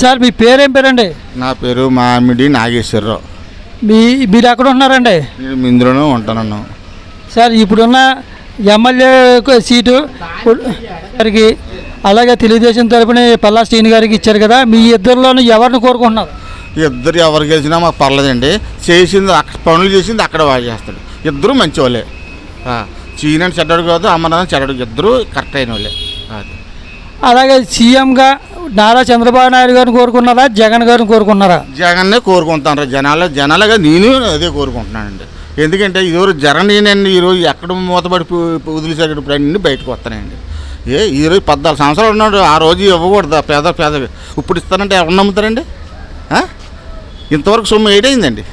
Sir మీ పేరేం పేరండి? నా పేరు మామిడి నాగేశ్వరరావు. మీ మీరు ఎక్కడ ఉంటున్నారండి? నేను ఇందులోనే ఉంటాను సార్ ఇప్పుడున్న ఎమ్మెల్యే సీటు గారికి అలాగే తెలుగుదేశం తరపున పల్లా శ్రీని గారికి ఇచ్చారు కదా మీ ఇద్దరిలోనూ ఎవరిని కోరుకుంటున్నారు? ఇద్దరు ఎవరు గెలిచినా మాకు పర్లేదండి. చేసింది అక్కడ పనులు చేసింది అక్కడ వాడు చేస్తాడు ఇద్దరు మంచి వాళ్ళే చీనని చెడ్డడు కాదు అమ్మనాథన్ చెడ్డడు. ఇద్దరు కరెక్ట్ అయిన వాళ్ళే అది అలాగే సీఎంగా నారా చంద్రబాబు నాయుడు గారిని కోరుకున్నారా? జగన్ గారిని కోరుకున్నారా? జగన్నే కోరుకుంటాను జనాలు జనాలుగా నేను అదే కోరుకుంటున్నానండి. ఎందుకంటే ఈరోజు జరగనేనండి ఈరోజు ఎక్కడ మూతపడి వదిలేసాడు ఇప్పుడు అన్నీ బయటకు వస్తానండి ఏ ఈరోజు పద్నాలుగు సంవత్సరాలు ఉన్నాడు ఆ రోజు ఇవ్వకూడదు పేద పేద ఇప్పుడు ఇస్తానంటే ఎవరు నమ్ముతారండి? ఇంతవరకు సొమ్ము ఏడైందండి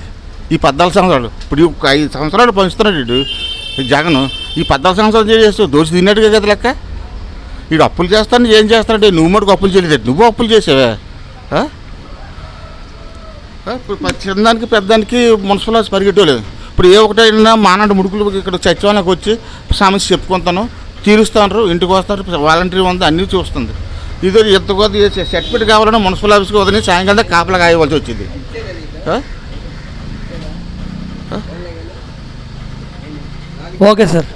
ఈ పద్నాలుగు సంవత్సరాలు ఇప్పుడు ఒక ఐదు సంవత్సరాలు పంచుతున్నాడు జగన్. ఈ పద్నాలుగు సంవత్సరాలు చేస్తూ దోచి తిన్నట్టుగా కదా లెక్క? వీడు అప్పులు చేస్తాను ఏం చేస్తానంటే నువ్వు మటుకు అప్పులు చేయలేదు. నువ్వు అప్పులు చేసావే. ఇప్పుడు చిన్నదానికి పెద్దదానికి మున్సిపల్ హాస్ పరిగెట్టలేదు ఇప్పుడు ఏ ఒకటైనా మానాడు ముడుకులు ఇక్కడ సచివాలయంకి వచ్చి సమస్య చెప్పుకుంటాను తీరుస్తాను ఇంటికి వస్తారు వాలంటీర్ ఉంది అన్నీ చూస్తుంది. ఇది ఎంత కొద్ది సర్టిఫికేట్ కావాలన్నా మున్సిపల్ ఆఫీస్కి వదిలి సాయంకాలం కాపలా కాయవలసి వచ్చింది. Okay sir.